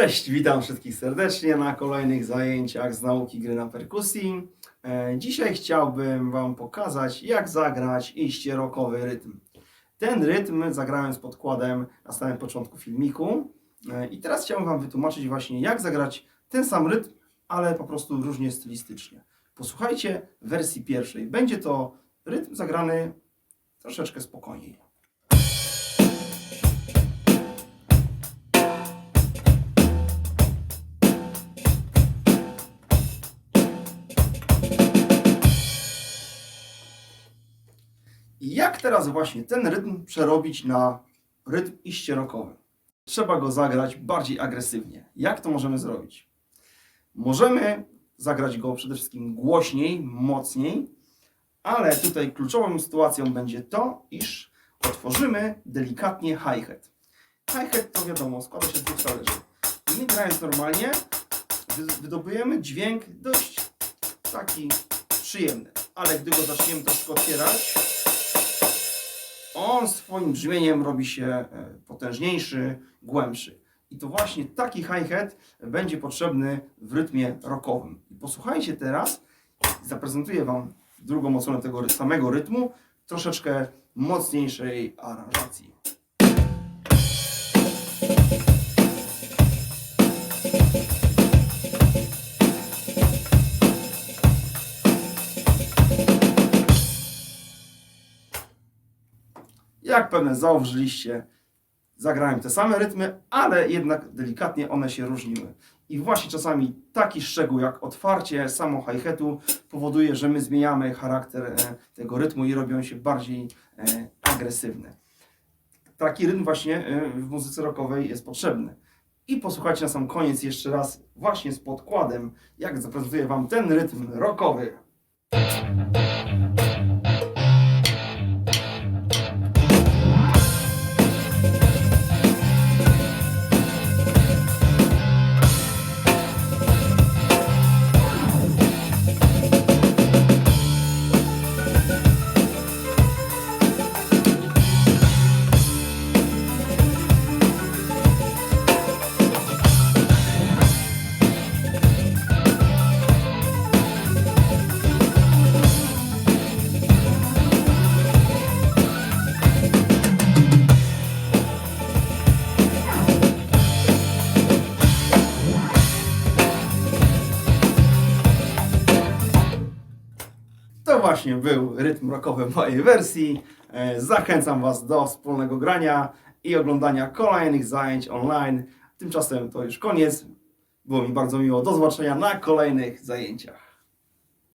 Cześć, witam wszystkich serdecznie na kolejnych zajęciach z nauki gry na perkusji. E, Dzisiaj chciałbym Wam pokazać, jak zagrać iście rockowy rytm. Ten rytm zagrałem z podkładem na samym początku filmiku E, i teraz chciałbym Wam wytłumaczyć właśnie, jak zagrać ten sam rytm, ale po prostu różnie stylistycznie. Posłuchajcie wersji pierwszej. Będzie to rytm zagrany troszeczkę spokojniej. Jak teraz właśnie ten rytm przerobić na rytm iście rockowy? Trzeba go zagrać bardziej agresywnie. Jak to możemy zrobić? Możemy zagrać go przede wszystkim głośniej, mocniej, ale tutaj kluczową sytuacją będzie to, iż otworzymy delikatnie hi-hat. Hi-hat to wiadomo, składa się z dwóch talerzy. My grając normalnie, wy- wydobujemy dźwięk dość taki przyjemny. Ale gdy go zaczniemy troszkę otwierać, on swoim brzmieniem robi się e, potężniejszy, głębszy. I to właśnie taki hi-hat będzie potrzebny w rytmie rockowym. Posłuchajcie teraz, zaprezentuję Wam drugą odsłonę tego samego rytmu, troszeczkę mocniejszej aranżacji. Jak pewnie zauważyliście, zagrałem te same rytmy, ale jednak delikatnie one się różniły. I właśnie czasami taki szczegół jak otwarcie samo hi-hatu powoduje, że my zmieniamy charakter e, tego rytmu i robią się bardziej e, agresywne. Taki rytm właśnie e, w muzyce rockowej jest potrzebny. I posłuchajcie na sam koniec jeszcze raz właśnie z podkładem, jak zaprezentuję Wam ten rytm rockowy. Właśnie był rytm rockowy mojej wersji. E, Zachęcam Was do wspólnego grania i oglądania kolejnych zajęć online. Tymczasem to już koniec. Było mi bardzo miło. Do zobaczenia na kolejnych zajęciach.